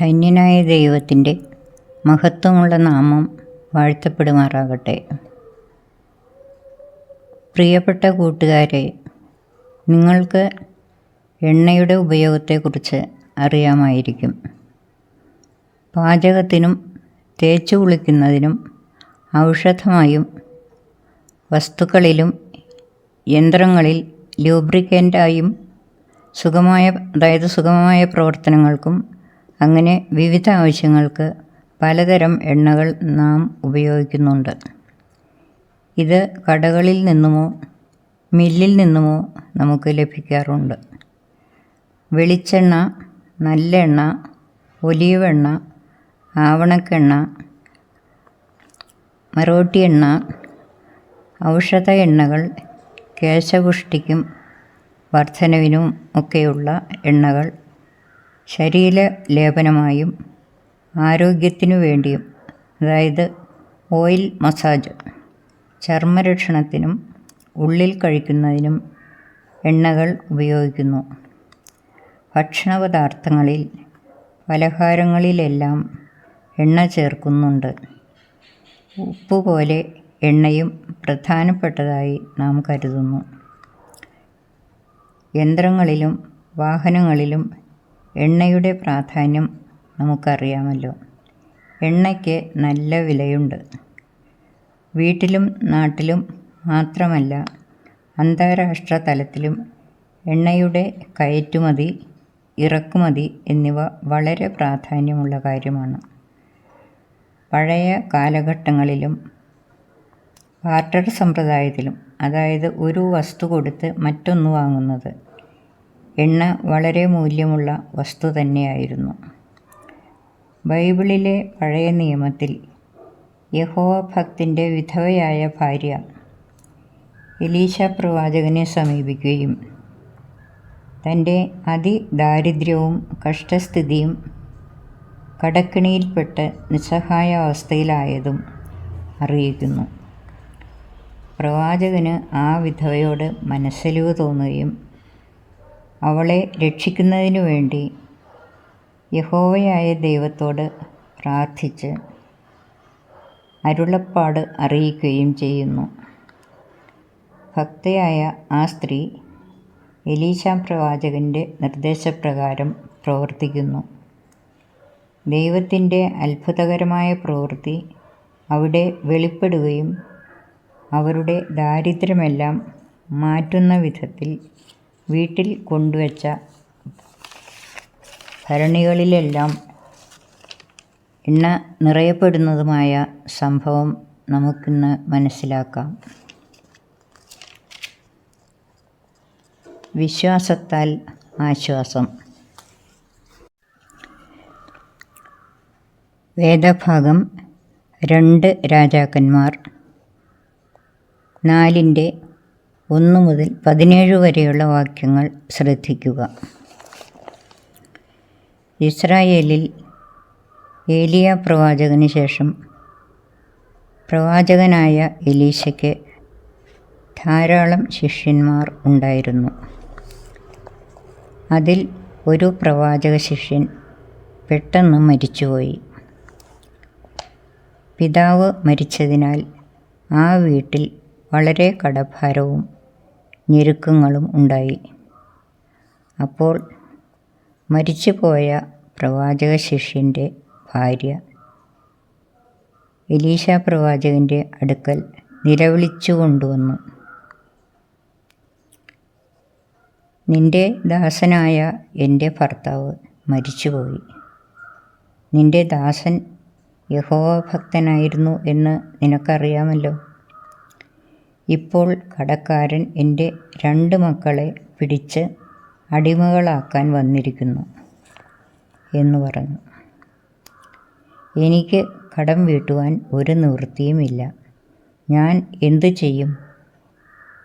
ധന്യനായ ദൈവത്തിന്റെ മഹത്വമുള്ള നാമം വാഴ്ത്തപ്പെടുമാറാകട്ടെ. പ്രിയപ്പെട്ട കൂട്ടുകാരെ നിങ്ങൾക്ക് എണ്ണയുടെ ഉപയോഗത്തെക്കുറിച്ച് അറിയാമായിരിക്കും. പാചകത്തിനും തേച്ചു കുളിക്കുന്നതിനും ഔഷധമായും വസ്തുക്കളിലും യന്ത്രങ്ങളിൽ ലൂബ്രിക്കന്റായും സുഖമായ അതായത് സുഗമമായ പ്രവർത്തനങ്ങൾക്കും അങ്ങനെ വിവിധ ആവശ്യങ്ങൾക്ക് പലതരം എണ്ണകൾ നാം ഉപയോഗിക്കുന്നുണ്ട്. ഇത് കടകളിൽ നിന്നുമോ മില്ലിൽ നിന്നുമോ നമുക്ക് ലഭിക്കാറുണ്ട്. വെളിച്ചെണ്ണ നല്ലെണ്ണ ഒലീവ് എണ്ണ ആവണക്കെണ്ണ മരോട്ടി എണ്ണ ഔഷധ എണ്ണകൾ കേശപുഷ്ടിക്കും വർധനവിനും ഒക്കെയുള്ള എണ്ണകൾ ശരീര ലേപനമായും ആരോഗ്യത്തിനു വേണ്ടിയും അതായത് ഓയിൽ മസാജ് ചർമ്മരക്ഷണത്തിനും ഉള്ളിൽ കഴിക്കുന്നതിനും എണ്ണകൾ ഉപയോഗിക്കുന്നു. ഭക്ഷണപദാർത്ഥങ്ങളിൽ പലഹാരങ്ങളിലെല്ലാം എണ്ണ ചേർക്കുന്നുണ്ട്. ഉപ്പ് പോലെ എണ്ണയും പ്രധാനപ്പെട്ടതായി നാം കരുതുന്നു. യന്ത്രങ്ങളിലും വാഹനങ്ങളിലും എണ്ണയുടെ പ്രാധാന്യം നമുക്കറിയാമല്ലോ. എണ്ണയ്ക്ക് നല്ല വിലയുണ്ട്. വീട്ടിലും നാട്ടിലും മാത്രമല്ല അന്താരാഷ്ട്ര തലത്തിലും എണ്ണയുടെ കയറ്റുമതി ഇറക്കുമതി എന്നിവ വളരെ പ്രാധാന്യമുള്ള കാര്യമാണ്. പഴയ കാലഘട്ടങ്ങളിലും ബാർട്ടർ സമ്പ്രദായത്തിലും അതായത് ഒരു വസ്തു കൊടുത്ത് മറ്റൊന്ന് വാങ്ങുന്നത് എണ്ണ വളരെ മൂല്യമുള്ള വസ്തു തന്നെയായിരുന്നു. ബൈബിളിലെ പഴയ നിയമത്തിൽ യഹോവ ഭക്തിന്റെ വിധവയായ ഭാര്യ എലീശ പ്രവാചകനെ സമീപിക്കുകയും തന്റെ അതിദാരിദ്ര്യവും കഷ്ടസ്ഥിതിയും കടക്കിണിയിൽപ്പെട്ട് നിസ്സഹായ അവസ്ഥയിലായതും അറിയിക്കുന്നു. പ്രവാചകന് ആ വിധവയോട് മനസ്സലിവ് തോന്നുകയും അവളെ രക്ഷിക്കുന്നതിനു വേണ്ടി യഹോവയായ ദൈവത്തോട് പ്രാർത്ഥിച്ച് അരുളപ്പാട് അറിയിക്കുകയും ചെയ്യുന്നു. ഭക്തയായ ആ സ്ത്രീ എലീശ പ്രവാചകന്റെ നിർദ്ദേശപ്രകാരം പ്രവർത്തിക്കുന്നു. ദൈവത്തിന്റെ അത്ഭുതകരമായ പ്രവൃത്തി അവിടെ വെളിപ്പെടുകയും അവരുടെ ദാരിദ്ര്യമെല്ലാം മാറ്റുന്ന വിധത്തിൽ വീട്ടിൽ കൊണ്ടുവച്ച ഭരണികളിലെല്ലാം എണ്ണ നിറയപ്പെടുന്നതുമായ സംഭവം നമുക്കിന്ന് മനസ്സിലാക്കാം. വിശ്വാസത്താൽ ആശ്വാസം. വേദഭാഗം രണ്ട് രാജാക്കന്മാർ നാലിന്റെ ഒന്ന് മുതൽ പതിനേഴ് വരെയുള്ള വാക്യങ്ങൾ ശ്രദ്ധിക്കുക. ഇസ്രായേലിൽ ഏലിയ പ്രവാചകന് ശേഷം പ്രവാചകനായ എലീശയ്ക്ക് ധാരാളം ശിഷ്യന്മാർ ഉണ്ടായിരുന്നു. അതിൽ ഒരു പ്രവാചക ശിഷ്യൻ പെട്ടെന്ന് മരിച്ചുപോയി. പിതാവ് മരിച്ചതിനാൽ ആ വീട്ടിൽ വളരെ കടഭാരവും ഞെരുക്കങ്ങളും ഉണ്ടായി. അപ്പോൾ മരിച്ചുപോയ പ്രവാചക ശിഷ്യന്റെ ഭാര്യ എലീശ പ്രവാചകന്റെ അടുക്കൽ നിലവിളിച്ചു കൊണ്ടുവന്നു നിന്റെ ദാസനായ എന്റെ ഭർത്താവ് മരിച്ചുപോയി. നിന്റെ ദാസൻ യഹോഭക്തനായിരുന്നു എന്ന് നിനക്കറിയാമല്ലോ. ഇപ്പോൾ കടക്കാരൻ എന്റെ രണ്ട് മക്കളെ പിടിച്ച് അടിമകളാക്കാൻ വന്നിരിക്കുന്നു എന്ന് പറഞ്ഞു. എനിക്ക് കടം വീട്ടുവാൻ ഒരു നിവൃത്തിയുമില്ല ഞാൻ എന്തു ചെയ്യും?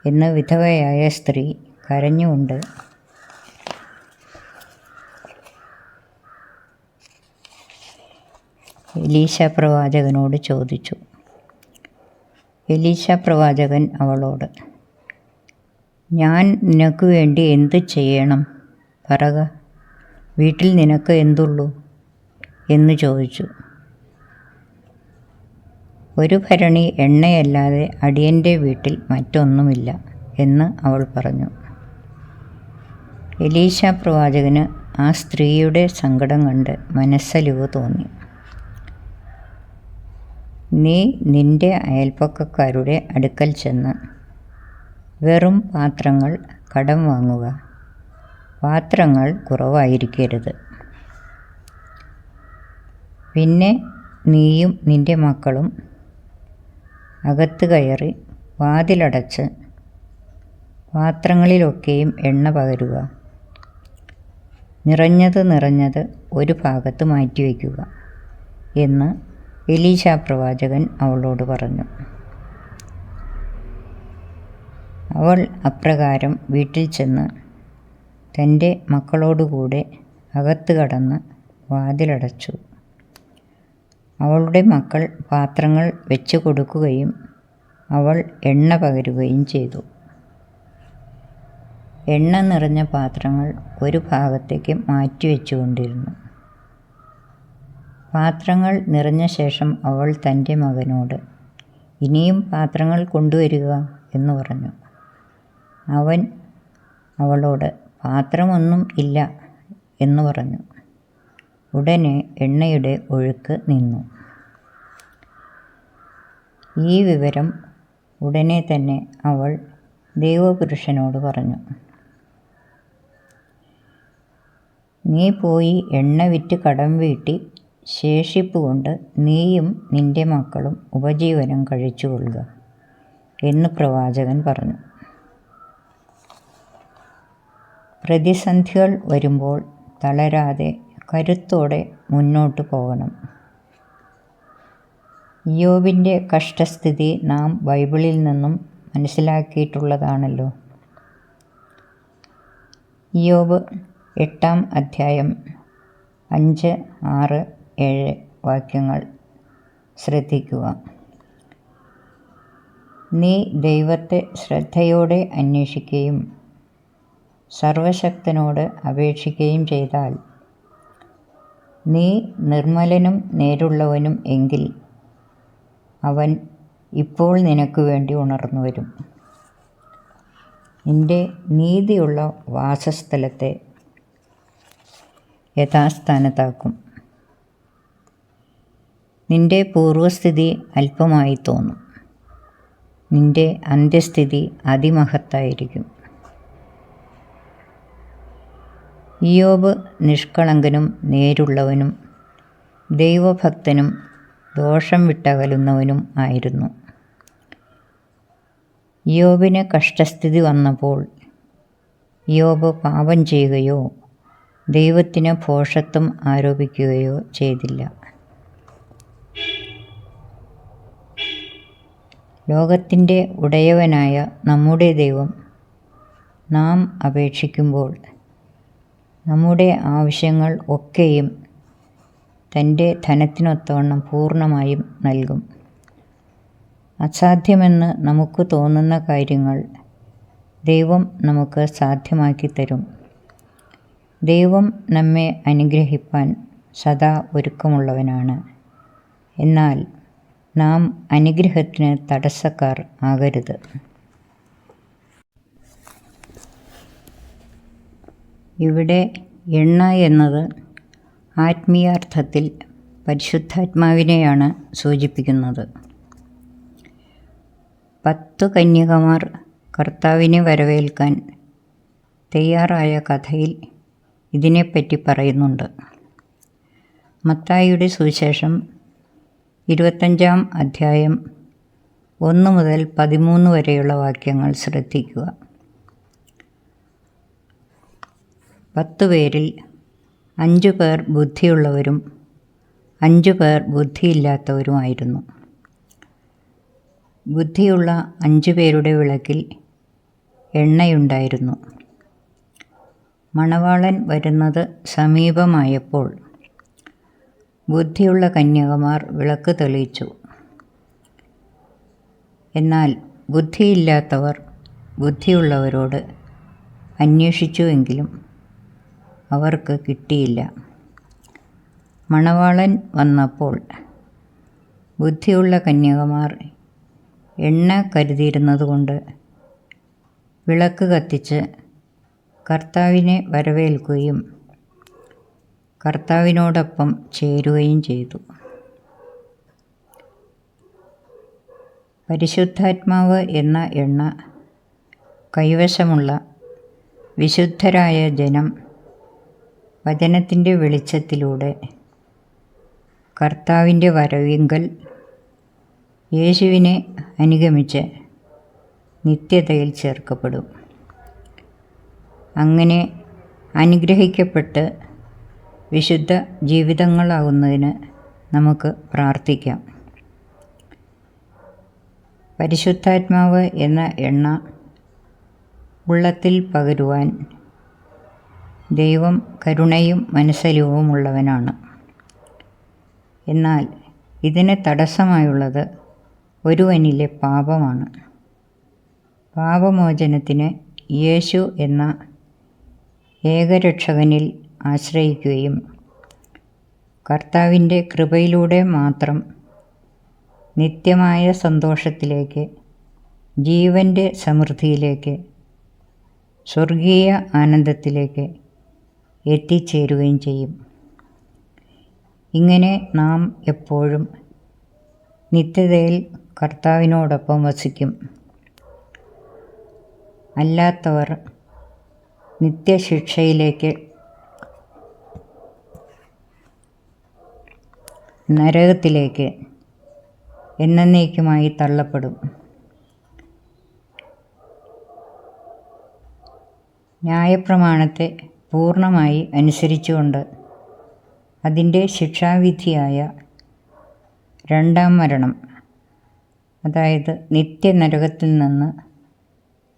എന്ന വിധവയായ സ്ത്രീ കരഞ്ഞുകൊണ്ട് എലീശ പ്രവാചകനോട് ചോദിച്ചു. എലീശ പ്രവാചകൻ അവളോട് ഞാൻ നിനക്ക് വേണ്ടി എന്ത് ചെയ്യണം? പറക. വീട്ടിൽ നിനക്ക് എന്തുള്ളൂ? എന്ന് ചോദിച്ചു. ഒരു ഭരണി എണ്ണയല്ലാതെ അടിയന്റെ വീട്ടിൽ മറ്റൊന്നുമില്ല എന്ന് അവൾ പറഞ്ഞു. എലീശ പ്രവാചകന് ആ സ്ത്രീയുടെ സങ്കടം കണ്ട് മനസ്സലിവ് തോന്നി. നീ നിന്റെ അയൽപ്പക്കക്കാരുടെ അടുക്കൽ ചെന്ന് വെറും പാത്രങ്ങൾ കടം വാങ്ങുക. പാത്രങ്ങൾ കുറവായിരിക്കരുത്. പിന്നെ നീയും നിന്റെ മക്കളും അകത്ത് കയറി വാതിലടച്ച് പാത്രങ്ങളിലൊക്കെയും എണ്ണ പകരുക. നിറഞ്ഞത് നിറഞ്ഞത് ഒരു ഭാഗത്ത് മാറ്റിവെക്കുക എന്ന് എലീശ പ്രവാചകൻ അവളോട് പറഞ്ഞു അവൾ അപ്രകാരം വീട്ടിൽ ചെന്ന് തന്റെ മക്കളോടുകൂടെ അകത്ത് കടന്ന് വാതിലടച്ചു. അവളുടെ മക്കൾ പാത്രങ്ങൾ വെച്ച് കൊടുക്കുകയും അവൾ എണ്ണ പകരുകയും ചെയ്തു. എണ്ണ നിറഞ്ഞ പാത്രങ്ങൾ ഒരു ഭാഗത്തേക്ക് മാറ്റിവെച്ചുകൊണ്ടിരുന്നു പാത്രങ്ങൾ നിറഞ്ഞ ശേഷം അവൾ തന്റെ മകനോട് ഇനിയും പാത്രങ്ങൾ കൊണ്ടുവരിക എന്ന് പറഞ്ഞു. അവൻ അവളോട് പാത്രമൊന്നും ഇല്ല എന്ന് പറഞ്ഞു. ഉടനെ എണ്ണയുടെ ഒഴുക്ക് നിന്നു. ഈ വിവരം ഉടനെ തന്നെ അവൾ ദൈവപുരുഷനോട് പറഞ്ഞു. നീ പോയി എണ്ണ വിറ്റ് കടം വീട്ടി ശേഷിപ്പ് കൊണ്ട് നീയും നിന്റെ മക്കളും ഉപജീവനം കഴിച്ചുകൊള്ളുക എന്ന് പ്രവാചകൻ പറഞ്ഞു. പ്രതിസന്ധികൾ വരുമ്പോൾ തളരാതെ കരുത്തോടെ മുന്നോട്ട് പോകണം. യോബിന്റെ കഷ്ടസ്ഥിതി നാം ബൈബിളിൽ നിന്നും മനസ്സിലാക്കിയിട്ടുള്ളതാണല്ലോ. യോബ് എട്ടാം അധ്യായം അഞ്ച് ആറ് ഏഴ് വാക്യങ്ങൾ ശ്രദ്ധിക്കുക. നീ ദൈവത്തെ ശ്രദ്ധയോടെ അന്വേഷിക്കുകയും സർവശക്തനോട് അപേക്ഷിക്കുകയും ചെയ്താൽ നീ നിർമ്മലനും നേരുള്ളവനും എങ്കിൽ അവൻ ഇപ്പോൾ നിനക്ക് വേണ്ടി ഉണർന്നു വരും. നിന്റെ നീതിയുള്ള വാസസ്ഥലത്തെ യഥാസ്ഥാനത്താക്കും. നിന്റെ പൂർവസ്ഥിതി അല്പമായി തോന്നും. നിന്റെ അന്ത്യസ്ഥിതി അതിമഹത്തായിരിക്കും. ഇയോബ് നിഷ്കളങ്കനും നേരുള്ളവനും ദൈവഭക്തനും ദോഷം വിട്ടകലുന്നവനും ആയിരുന്നു. യോബിന് കഷ്ടസ്ഥിതി വന്നപ്പോൾ യോബ് പാപം ചെയ്യുകയോ ദൈവത്തിന് ഭോഷത്വം ആരോപിക്കുകയോ ചെയ്തില്ല. ലോകത്തിന്റെ ഉടയവനായ നമ്മുടെ ദൈവം നാം അപേക്ഷിക്കുമ്പോൾ നമ്മുടെ ആവശ്യങ്ങൾ ഒക്കെയും തന്റെ ധനത്തിനൊത്തവണ്ണം പൂർണമായും നൽകും. അസാധ്യമെന്ന് നമുക്ക് തോന്നുന്ന കാര്യങ്ങൾ ദൈവം നമുക്ക് സാധ്യമാക്കി തരും. ദൈവം നമ്മെ അനുഗ്രഹിപ്പാൻ സദാ ഒരുക്കമുള്ളവനാണ്. എന്നാൽ നാം അനുഗ്രഹത്തിന് തടസ്സക്കാർ ആകരുത്. ഇവിടെ എണ്ണ എന്നത് ആത്മീയാർത്ഥത്തിൽ പരിശുദ്ധാത്മാവിനെയാണ് സൂചിപ്പിക്കുന്നത്. പത്തു കന്യകമാർ കർത്താവിനെ വരവേൽക്കാൻ തയ്യാറായ കഥയിൽ ഇതിനെപ്പറ്റി പറയുന്നുണ്ട്. മത്തായിയുടെ സുവിശേഷം ഇരുപത്തഞ്ചാം അധ്യായം ഒന്ന് മുതൽ പതിമൂന്ന് വരെയുള്ള വാക്യങ്ങൾ ശ്രദ്ധിക്കുക. പത്തു പേരിൽ അഞ്ചു പേർ ബുദ്ധിയുള്ളവരും അഞ്ചു പേർ ബുദ്ധിയില്ലാത്തവരുമായിരുന്നു ബുദ്ധിയുള്ള അഞ്ചു പേരുടെ വിളക്കിൽ എണ്ണയുണ്ടായിരുന്നു. മണവാളൻ വരുന്നത് സമീപമായപ്പോൾ ബുദ്ധിയുള്ള കന്യകമാർ വിളക്ക് തെളിയിച്ചു. എന്നാൽ ബുദ്ധിയില്ലാത്തവർ ബുദ്ധിയുള്ളവരോട് അന്വേഷിച്ചുവെങ്കിലും അവർക്ക് കിട്ടിയില്ല. മണവാളൻ വന്നപ്പോൾ ബുദ്ധിയുള്ള കന്യകമാർ എണ്ണ കരുതിയിരുന്നതുകൊണ്ട് വിളക്ക് കത്തിച്ച് കർത്താവിനെ വരവേൽക്കുകയും കർത്താവിനോടൊപ്പം ചേരുകയും ചെയ്തു. പരിശുദ്ധാത്മാവ് എന്ന എണ്ണ കൈവശമുള്ള വിശുദ്ധരായ ജനം വചനത്തിന്റെ വെളിച്ചത്തിലൂടെ കർത്താവിന്റെ വരവിങ്കൽ യേശുവിനെ അനുഗമിച്ച് നിത്യതയിൽ ചേർക്കപ്പെടും. അങ്ങനെ അനുഗ്രഹിക്കപ്പെട്ട് വിശുദ്ധ ജീവിതങ്ങളാകുന്നതിന് നമുക്ക് പ്രാർത്ഥിക്കാം. പരിശുദ്ധാത്മാവ് എന്ന എണ്ണ ഉള്ളത്തിൽ പകരുവാൻ ദൈവം കരുണയും മനസ്സലിവുമുള്ളവനാണ് എന്നാൽ ഇതിന് തടസ്സമായുള്ളത് ഒരുവനിലെ പാപമാണ്. പാപമോചനത്തിന് യേശു എന്ന ഏകരക്ഷകനിൽ ആശ്രയിക്കുകയും കർത്താവിന്റെ കൃപയിലൂടെ മാത്രം നിത്യമായ സന്തോഷത്തിലേക്ക് ജീവന്റെ സമൃദ്ധിയിലേക്ക് സ്വർഗീയ ആനന്ദത്തിലേക്ക് എത്തിച്ചേരുകയും ചെയ്യും. ഇങ്ങനെ നാം എപ്പോഴും നിത്യതയിൽ കർത്താവിനോടൊപ്പം വസിക്കും. അല്ലാത്തവർ നിത്യശിക്ഷയിലേക്ക് നരകത്തിലേക്ക് എന്നേക്കുമായി തള്ളപ്പെടും. ന്യായപ്രമാണത്തെ പൂർണമായി അനുസരിച്ചുകൊണ്ട് അതിന്റെ ശിക്ഷാവിധിയായ രണ്ടാം മരണം അതായത് നിത്യനരകത്തിൽ നിന്ന്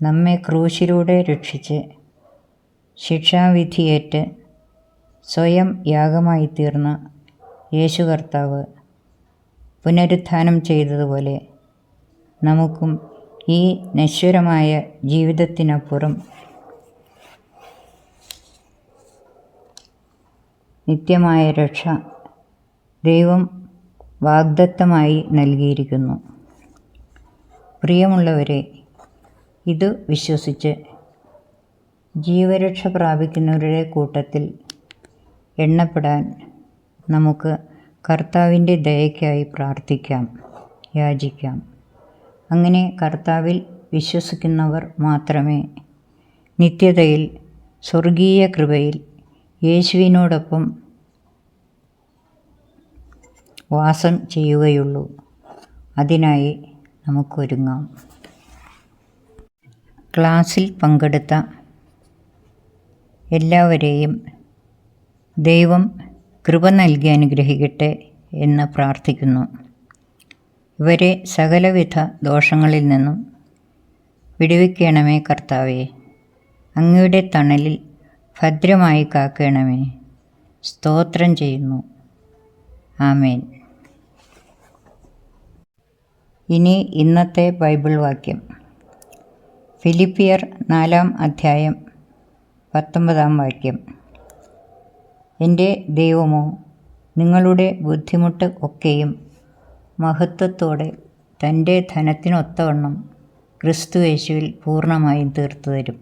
നമ്മെ ക്രൂശിലൂടെ രക്ഷിച്ച് ശിക്ഷാവിധിയേറ്റ് സ്വയം യാഗമായി തീർന്ന യേശു കർത്താവ് പുനരുത്ഥാനം ചെയ്തതുപോലെ നമുക്കും ഈ നശ്വരമായ ജീവിതത്തിനപ്പുറം നിത്യമായ രക്ഷ ദൈവം വാഗ്ദത്തമായി നൽകിയിരിക്കുന്നു. പ്രിയമുള്ളവരെ ഇത് വിശ്വസിച്ച് ജീവരക്ഷ പ്രാപിക്കുന്നവരുടെ കൂട്ടത്തിൽ എണ്ണപ്പെടാൻ നമുക്ക് കർത്താവിന്റെ ദയയ്ക്കായി പ്രാർത്ഥിക്കാം യാചിക്കാം. അങ്ങനെ കർത്താവിൽ വിശ്വസിക്കുന്നവർ മാത്രമേ നിത്യതയിൽ സ്വർഗീയ കൃപയിൽ യേശുവിനോടൊപ്പം വാസം ചെയ്യുകയുള്ളൂ. അതിനായി നമുക്കൊരുങ്ങാം ക്ലാസ്സിൽ പങ്കെടുത്ത എല്ലാവരെയും ദൈവം കൃപ നൽകി അനുഗ്രഹിക്കട്ടെ എന്ന് പ്രാർത്ഥിക്കുന്നു. ഇവരെ സകലവിധ ദോഷങ്ങളിൽ നിന്നും വിടുവിക്കണമേ കർത്താവേ. അങ്ങയുടെ തണലിൽ ഭദ്രമായി കാക്കണമേ. സ്തോത്രം ചെയ്യുന്നു. ആമേൻ. ഇനി ഇന്നത്തെ ബൈബിൾ വാക്യം. ഫിലിപ്പിയർ നാലാം അധ്യായം പത്തൊമ്പതാം വാക്യം. എന്റെ ദൈവമോ നിങ്ങളുടെ ബുദ്ധിമുട്ട് ഒക്കെയും മഹത്വത്തോടെ തന്റെ ധനത്തിനൊത്തവണ്ണം ക്രിസ്തു യേശുവിൽ പൂർണമായും തീർത്തു തരും